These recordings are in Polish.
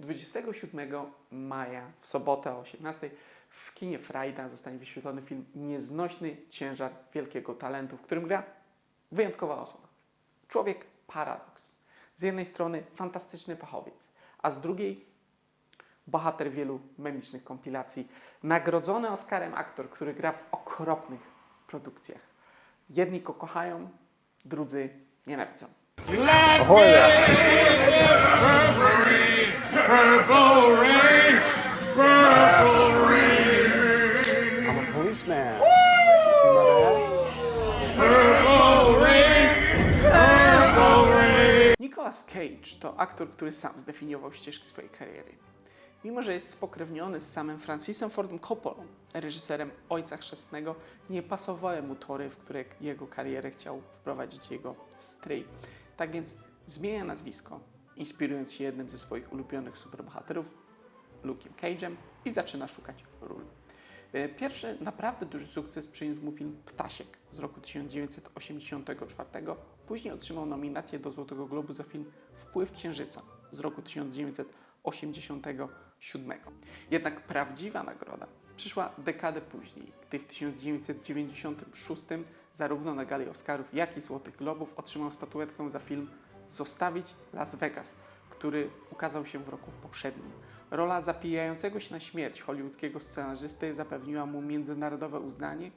27 maja w sobotę o 18 w kinie Frajda zostanie wyświetlony film Nieznośny ciężar wielkiego talentu, w którym gra wyjątkowa osoba. Człowiek paradoks. Z jednej strony fantastyczny fachowiec, a z drugiej bohater wielu memicznych kompilacji. Nagrodzony Oscarem aktor, który gra w okropnych produkcjach. Jedni go kochają, drudzy nienawidzą. Ahoy there. I'm a policeman. My dad? Nicolas Cage to aktor, który sam zdefiniował ścieżki swojej kariery. Mimo, że jest spokrewniony z samym Francisem Fordem Coppolą, reżyserem Ojca Chrzestnego, nie pasowały mu tory, w które jego karierę chciał wprowadzić jego stryj. Tak więc zmienia nazwisko, inspirując się jednym ze swoich ulubionych superbohaterów, Luke'em Cage'em i zaczyna szukać ról. E, Pierwszy naprawdę duży sukces przyniósł mu film Ptasiek z roku 1984. Później otrzymał nominację do Złotego Globu za film Wpływ Księżyca z roku 1987. Jednak prawdziwa nagroda przyszła dekadę później, gdy w 1996 zarówno na gali Oscarów, jak i Złotych Globów otrzymał statuetkę za film Zostawić Las Vegas, który ukazał się w roku poprzednim. Rola zapijającego się na śmierć hollywoodzkiego scenarzysty zapewniła mu międzynarodowe uznanie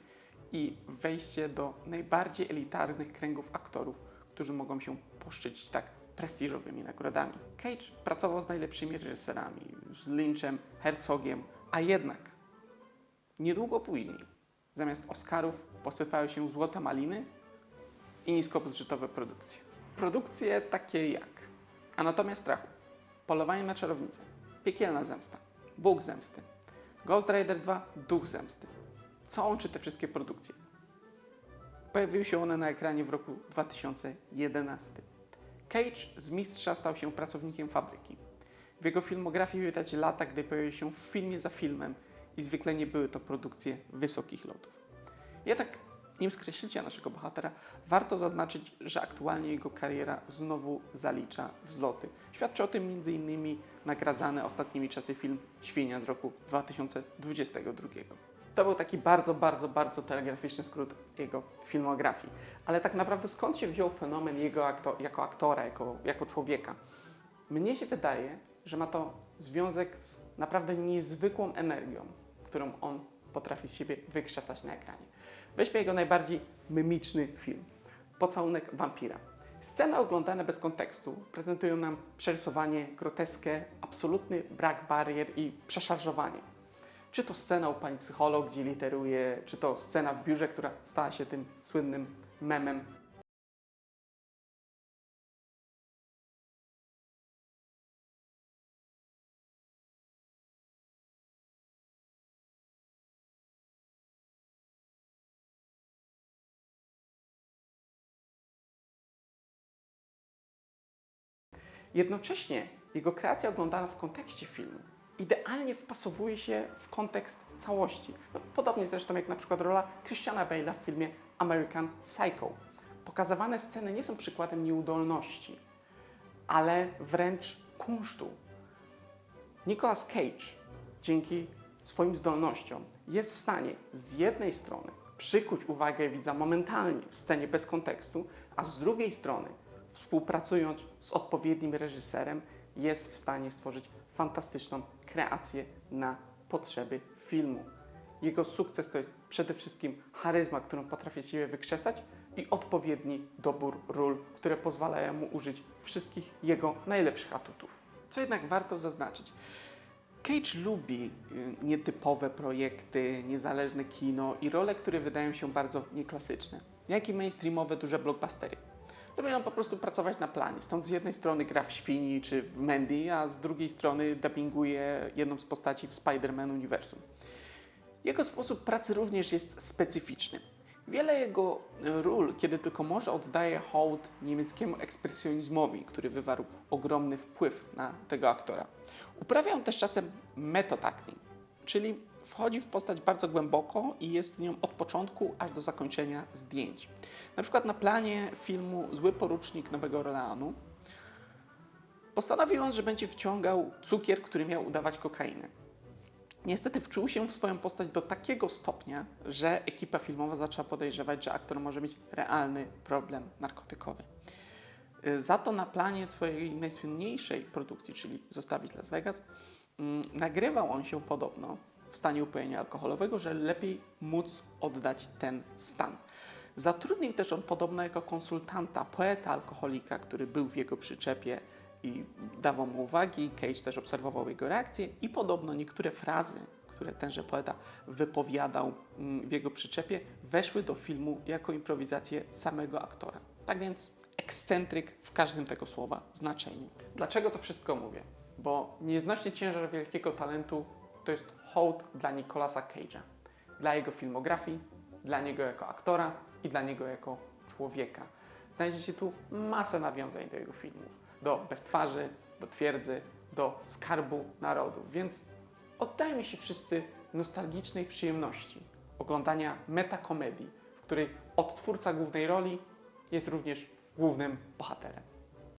i wejście do najbardziej elitarnych kręgów aktorów, którzy mogą się poszczycić tak prestiżowymi nagrodami. Cage pracował z najlepszymi reżyserami, z Lynchem, Herzogiem, a jednak niedługo później zamiast Oscarów posypały się złote maliny i niskobudżetowe produkcje. Produkcje takie jak Anatomia strachu, Polowanie na czarownicę, Piekielna zemsta, Bóg zemsty, Ghost Rider 2, Duch zemsty. Co łączy te wszystkie produkcje? Pojawiły się one na ekranie w roku 2011. Cage z mistrza stał się pracownikiem fabryki. W jego filmografii widać lata, gdy pojawił się w filmie za filmem i zwykle nie były to produkcje wysokich lotów. Jednak, nim skreślicie naszego bohatera, warto zaznaczyć, że aktualnie jego kariera znowu zalicza wzloty. Świadczy o tym m.in. nagradzany ostatnimi czasy film Świnia z roku 2022. To był taki bardzo, bardzo, bardzo telegraficzny skrót jego filmografii. Ale tak naprawdę skąd się wziął fenomen jego akto jako aktora, jako, jako człowieka? Mnie się wydaje, że ma to związek z naprawdę niezwykłą energią, którą on potrafi z siebie wykrzesać na ekranie. Weźmy jego najbardziej mimiczny film Pocałunek wampira. Sceny oglądane bez kontekstu prezentują nam przerysowanie, groteskę, absolutny brak barier i przeszarżowanie. Czy to scena u pani psycholog, gdzie literuje, czy to scena w biurze, która stała się tym słynnym memem. Jednocześnie jego kreacja oglądana w kontekście filmu idealnie wpasowuje się w kontekst całości. No, podobnie zresztą jak na przykład rola Christiana Bale'a w filmie American Psycho. Pokazywane sceny nie są przykładem nieudolności, ale wręcz kunsztu. Nicolas Cage dzięki swoim zdolnościom jest w stanie z jednej strony przykuć uwagę widza momentalnie w scenie bez kontekstu, a z drugiej strony współpracując z odpowiednim reżyserem jest w stanie stworzyć fantastyczną kreację na potrzeby filmu. Jego sukces to jest przede wszystkim charyzma, którą potrafi siebie wykrzesać i odpowiedni dobór ról, które pozwalają mu użyć wszystkich jego najlepszych atutów. Co jednak warto zaznaczyć, Cage lubi y, nietypowe projekty, niezależne kino i role, które wydają się bardzo nieklasyczne, jak i mainstreamowe duże blockbustery. Lubi on po prostu pracować na planie. Stąd z jednej strony gra w Świni czy w Mandy, a z drugiej strony dubbinguje jedną z postaci w Spider-Man uniwersum. Jego sposób pracy również jest specyficzny. Wiele jego ról, kiedy tylko może, oddaje hołd niemieckiemu ekspresjonizmowi, który wywarł ogromny wpływ na tego aktora. Uprawia on też czasem method acting, czyli wchodzi w postać bardzo głęboko i jest nią od początku aż do zakończenia zdjęć. Na przykład na planie filmu Zły porucznik Nowego Orleanu Postanowił on, że będzie wciągał cukier, który miał udawać kokainę. Niestety wczuł się w swoją postać do takiego stopnia, że ekipa filmowa zaczęła podejrzewać, że aktor może mieć realny problem narkotykowy. Za to na planie swojej najsłynniejszej produkcji, czyli Zostawić Las Vegas, mm, nagrywał on się podobno w stanie upojenia alkoholowego, że lepiej móc oddać ten stan. Zatrudnił też on podobno jako konsultanta poeta alkoholika, który był w jego przyczepie i dawał mu uwagi. Cage też obserwował jego reakcje i podobno niektóre frazy, które tenże poeta wypowiadał mm, w jego przyczepie, weszły do filmu jako improwizację samego aktora. Tak więc ekscentryk w każdym tego słowa znaczeniu. Dlaczego to wszystko mówię? Bo nieznośny ciężar wielkiego talentu to jest hołd dla Nicolasa Cage'a, dla jego filmografii, dla niego jako aktora i dla niego jako człowieka. Znajdziecie tu masę nawiązań do jego filmów, do Bez twarzy, do Twierdzy, do Skarbu Narodów, więc oddajmy się wszyscy nostalgicznej przyjemności oglądania metakomedii, w której odtwórca głównej roli jest również głównym bohaterem.